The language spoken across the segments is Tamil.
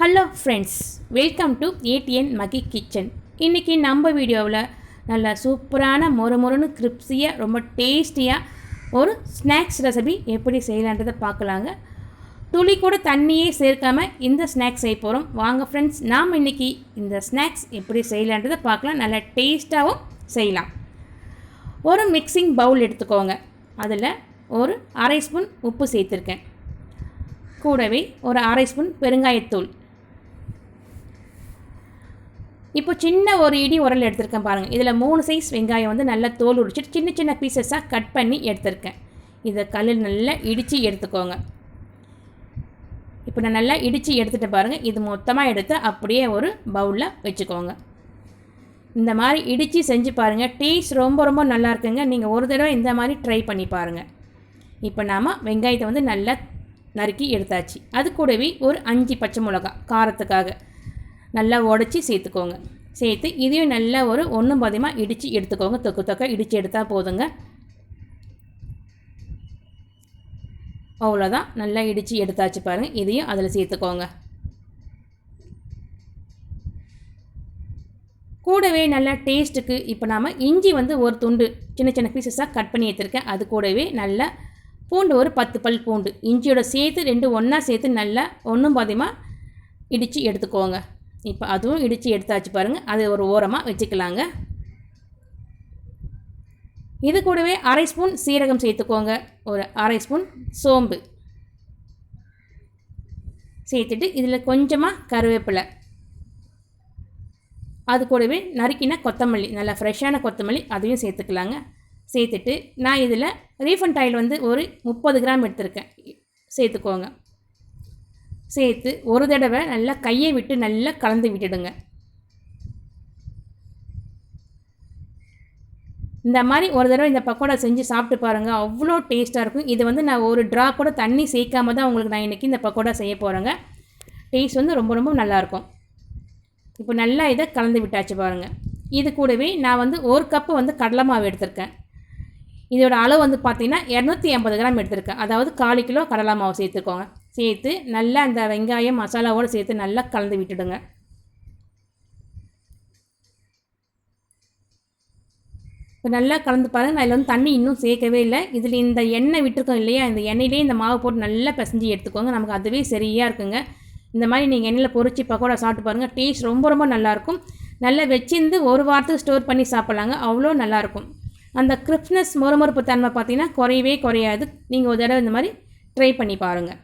Hello friends welcome to ATN Magi kitchen இன்றைக்கி நம்ம வீடியோவில் நல்ல சூப்பரான மொறு மொறுன்னு கிரிப்ஸியாக ரொம்ப டேஸ்டியாக ஒரு ஸ்நாக்ஸ் ரெசிபி எப்படி செய்யலான்றதை பார்க்கலாங்க. துளி கூட தண்ணியே சேர்க்காம இந்த ஸ்நாக்ஸ் செய்ய போகிறோம் வாங்க ஃப்ரெண்ட்ஸ் நாம் இன்றைக்கி இந்த ஸ்நாக்ஸ் எப்படி செய்யலான்றதை பார்க்கலாம். நல்ல டேஸ்ட்டாகவும் செய்யலாம். ஒரு மிக்சிங் பவுல் எடுத்துக்கோங்க. அதில் ஒரு அரை ஸ்பூன் உப்பு சேர்த்துருக்கேன். கூடவே ஒரு அரை ஸ்பூன் பெருங்காயத்தூள். இப்போ சின்ன ஒரு இடி உரல் எடுத்திருக்கேன் பாருங்கள் இதில் மூணு சைஸ் வெங்காயம் வந்து நல்லா தோல் உரிச்சிட்டு சின்ன சின்ன பீசஸாக கட் பண்ணி எடுத்திருக்கேன். இதை கல்லில் நல்லா இடித்து எடுத்துக்கோங்க. இப்போ நான் நல்லா இடித்து எடுத்துகிட்டு பாருங்கள் இது மொத்தமாக எடுத்து அப்படியே ஒரு பவுலில் வச்சுக்கோங்க. இந்த மாதிரி இடித்து செஞ்சு பாருங்கள் டேஸ்ட் ரொம்ப ரொம்ப நல்லா இருக்குங்க. நீங்கள் ஒரு தடவை இந்த மாதிரி ட்ரை பண்ணி பாருங்கள் இப்போ நாம் வெங்காயத்தை வந்து நல்லா நறுக்கி எடுத்தாச்சு. அது கூடவே ஒரு அஞ்சு பச்சை மிளகா காரத்துக்காக. நல்லா உடச்சி சேர்த்துக்கோங்க. சேர்த்து இதையும் நல்லா ஒரு ஒன்றும் பாதியமாக இடித்து எடுத்துக்கோங்க. தொக்கு தொக்க இடித்து எடுத்தால் போதுங்க. அவ்வளோதான் நல்லா இடித்து எடுத்தாச்சு பாருங்கள் இதையும் அதில் சேர்த்துக்கோங்க. கூடவே நல்லா டேஸ்ட்டுக்கு இப்போ நாம் இஞ்சி வந்து ஒரு துண்டு சின்ன சின்ன பீசஸாக கட் பண்ணி எடுத்துருக்கேன். அது கூடவே நல்லா பூண்டு ஒரு பத்து பல் பூண்டு இஞ்சியோட சேர்த்து ரெண்டு ஒன்றா சேர்த்து நல்லா ஒன்றும் பாதியமாக இடித்து எடுத்துக்கோங்க. இப்போ அதுவும் இடித்து எடுத்தாச்சு பாருங்கள் அது ஒரு ஓரமாக வச்சுக்கலாங்க. இது கூடவே அரை ஸ்பூன் சீரகம் சேர்த்துக்கோங்க. ஒரு அரை ஸ்பூன் சோம்பு சேர்த்துட்டு இதில் கொஞ்சமாக கருவேப்பிலை. அது கூடவே நறுக்கின கொத்தமல்லி நல்லா ஃப்ரெஷ்ஷான கொத்தமல்லி அதையும் சேர்த்துக்கலாங்க. சேர்த்துட்டு நான் இதில் ரீஃபண்ட் ஆயில் வந்து ஒரு முப்பது கிராம் எடுத்திருக்கேன். சேர்த்துக்கோங்க. சேர்த்து ஒரு தடவை நல்லா கையை விட்டு நல்லா கலந்து விட்டுடுங்க. இந்த மாதிரி ஒரு தடவை இந்த பக்கோடா செஞ்சு சாப்பிட்டு பாருங்கள் அவ்வளோ டேஸ்ட்டாக இருக்கும். இது வந்து நான் ஒரு ட்ரா கூட தண்ணி சேர்க்காம தான் உங்களுக்கு நான் இன்றைக்கி இந்த பக்கோடா செய்ய போகிறேங்க டேஸ்ட் வந்து ரொம்ப ரொம்ப நல்லாயிருக்கும் இப்போ நல்லா இதை கலந்து விட்டாச்சு பாருங்கள் இது கூடவே நான் வந்து ஒரு கப்பு வந்து கடலை மாவு எடுத்திருக்கேன். இதோட அளவு வந்து பார்த்திங்கன்னா இரநூத்தி ஐம்பது கிராம் எடுத்திருக்கேன். அதாவது காலு கிலோ கடலை மாவு சேர்த்துக்கோங்க. சேர்த்து நல்லா அந்த வெங்காயம் மசாலாவோடு சேர்த்து நல்லா கலந்து விட்டுடுங்க. இப்போ நல்லா கலந்து பாருங்கள் நான் இதில் வந்து தண்ணி இன்னும் சேர்க்கவே இல்லை. இதில் இந்த எண்ணெய் விட்டுருக்கோம் இல்லையா? இந்த எண்ணெயிலே இந்த மாவு போட்டு நல்லா பிசைஞ்சு எடுத்துக்கோங்க. நமக்கு அதுவே சரியாக இருக்குங்க. இந்த மாதிரி நீங்கள் எண்ணெயில் பொறிச்சு பக்கோடா சாப்பிட்டு பாருங்கள் டேஸ்ட் ரொம்ப ரொம்ப நல்லாயிருக்கும் நல்லா வச்சிருந்து ஒரு வாரத்துக்கு ஸ்டோர் பண்ணி சாப்பிட்லாங்க. அவ்வளோ நல்லாயிருக்கும் அந்த கிரிப்னஸ் மொறுமொறுப்பு தன்மை பார்த்தீங்கன்னா குறையவே குறையாது. நீங்கள் ஒரு தடவை இந்த மாதிரி ட்ரை பண்ணி பாருங்கள்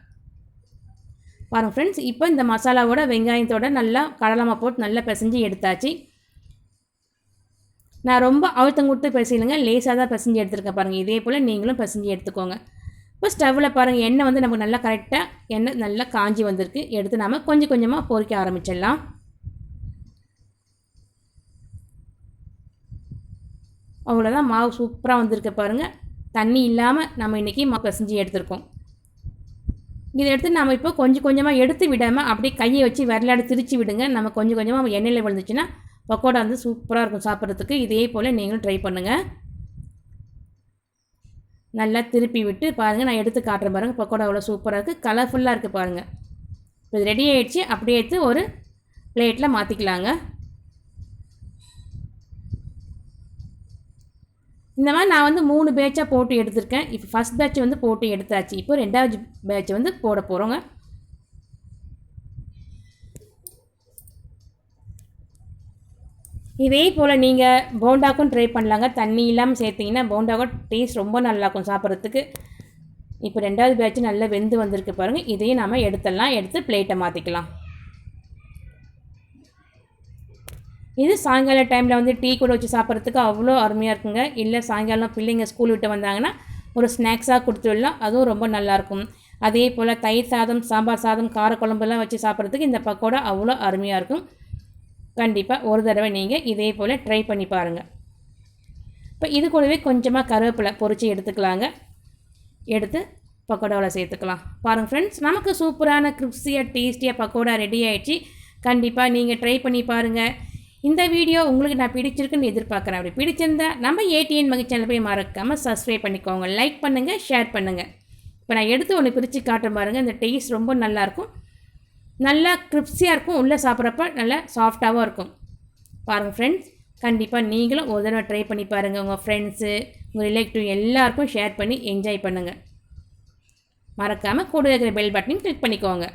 பாருங்கள் ஃப்ரெண்ட்ஸ் இப்போ இந்த மசாலாவோட வெங்காயத்தோட நல்லா கடலமா போட்டு நல்லா பிசைஞ்சு எடுத்தாச்சு. நான் ரொம்ப அழுத்தம் கொடுத்து பிசையிலுங்க லேசாக தான் பிசைஞ்சு எடுத்துருக்கேன் பாருங்கள் இதே போல் நீங்களும் பிசைஞ்சு எடுத்துக்கோங்க. இப்போ ஸ்டவ்வில் பாருங்கள் எண்ணெய் வந்து நமக்கு நல்லா கரெக்டாக எண்ணெய் நல்லா காஞ்சி வந்திருக்கு. எடுத்து நாம் கொஞ்சம் கொஞ்சமாக பொறிக்க ஆரம்பிச்சிடலாம். அவ்வளோதான் மாவு சூப்பராக வந்திருக்கு பாருங்கள் தண்ணி இல்லாமல் நம்ம இன்றைக்கி மாவு பிசைஞ்சு எடுத்துருக்கோம். இதை எடுத்து நம்ம இப்போ கொஞ்சம் கொஞ்சமாக எடுத்து விடாமல் அப்படியே கையை வச்சு விரலாடி திரிச்சு விடுங்க. நம்ம கொஞ்சம் கொஞ்சமாக எண்ணெயில் விழுந்துச்சுன்னா பக்கோடா வந்து சூப்பராக இருக்கும் சாப்பிட்றதுக்கு. இதே போல் நீங்களும் ட்ரை பண்ணுங்கள் நல்லா திருப்பி விட்டு பாருங்கள் நான் எடுத்து காட்டுறேன் பாருங்கள் பக்கோடா அவ்வளோ சூப்பராக இருக்குது கலர்ஃபுல்லாக இருக்குது பாருங்கள் இப்போ இது ரெடி ஆகிடுச்சு அப்படியே எடுத்து ஒரு பிளேட்டில் மாற்றிக்கலாங்க இந்த மாதிரி நான் வந்து மூணு பேட்சாக போட்டு எடுத்திருக்கேன். இப்போ ஃபஸ்ட் பேட்ச் வந்து போட்டு எடுத்தாச்சு. இப்போ ரெண்டாவது பேட்ச் வந்து போட போகிறோங்க இதே போல் நீங்கள் போண்டாக்கும் ட்ரை பண்ணலாங்க. தண்ணி இல்லாமல் சேர்த்திங்கன்னா போண்டாக்கும் டேஸ்ட் ரொம்ப நல்லாயிருக்கும் சாப்பிட்றதுக்கு. இப்போ ரெண்டாவது பேட்ச் நல்லா வெந்து வந்திருக்கு பாருங்கள் இதையும் நம்ம எடுத்துடலாம். எடுத்து பிளேட்டை மாற்றிக்கலாம் இது சாயங்கால டைமில் வந்து டீ கூட வச்சு சாப்பிட்றதுக்கு அவ்வளோ அருமையாக இருக்குங்க. இல்லை சாயங்காலம் பிள்ளைங்க ஸ்கூல் விட்டு வந்தாங்கன்னா ஒரு ஸ்நாக்ஸாக கொடுத்துடலாம். அதுவும் ரொம்ப நல்லாயிருக்கும். அதே போல் தயிர் சாதம் சாம்பார் சாதம் காரக்குழம்புலாம் வச்சு சாப்பிட்றதுக்கு இந்த பக்கோடா அவ்வளோ அருமையாக இருக்கும். கண்டிப்பாக ஒரு தடவை நீங்கள் இதே போல் ட்ரை பண்ணி பாருங்கள் இப்போ இது கூடவே கொஞ்சமாக கருவேப்பிலை பொறிச்சு எடுத்துக்கலாங்க. எடுத்து பக்கோடாவில் சேர்த்துக்கலாம். பாருங்கள் ஃப்ரெண்ட்ஸ் நமக்கு சூப்பரான கிரிப்ஸியாக டேஸ்டியாக பக்கோடா ரெடி ஆகிடுச்சு கண்டிப்பாக நீங்கள் ட்ரை பண்ணி பாருங்கள் இந்த வீடியோ உங்களுக்கு நான் பிடிச்சிருக்குன்னு எதிர்பார்க்குறேன். அப்படி பிடிச்சிருந்தா நம்ம ஏடிஎன் மகி சேனல் போய் மறக்காமல் சப்ஸ்கிரைப் பண்ணிக்கோங்க. லைக் பண்ணுங்கள் ஷேர் பண்ணுங்கள் இப்போ நான் எடுத்து ஒன்று பிரித்து காட்டுறேன் பாருங்கள் இந்த டேஸ்ட் ரொம்ப நல்லாயிருக்கும் நல்லா கிரிப்ஸியாக இருக்கும். உள்ளே சாப்பிட்றப்ப நல்லா சாஃப்டாகவும் இருக்கும். பாருங்கள் ஃப்ரெண்ட்ஸ் கண்டிப்பாக நீங்களும் ஒரு தடவை ட்ரை பண்ணி பாருங்கள் உங்கள் ஃப்ரெண்ட்ஸு உங்கள் ரிலேட்டிவ் எல்லாருக்கும் ஷேர் பண்ணி என்ஜாய் பண்ணுங்கள் மறக்காமல் கூட இருக்கிற பெல் பட்டனையும் கிளிக் பண்ணிக்கோங்க.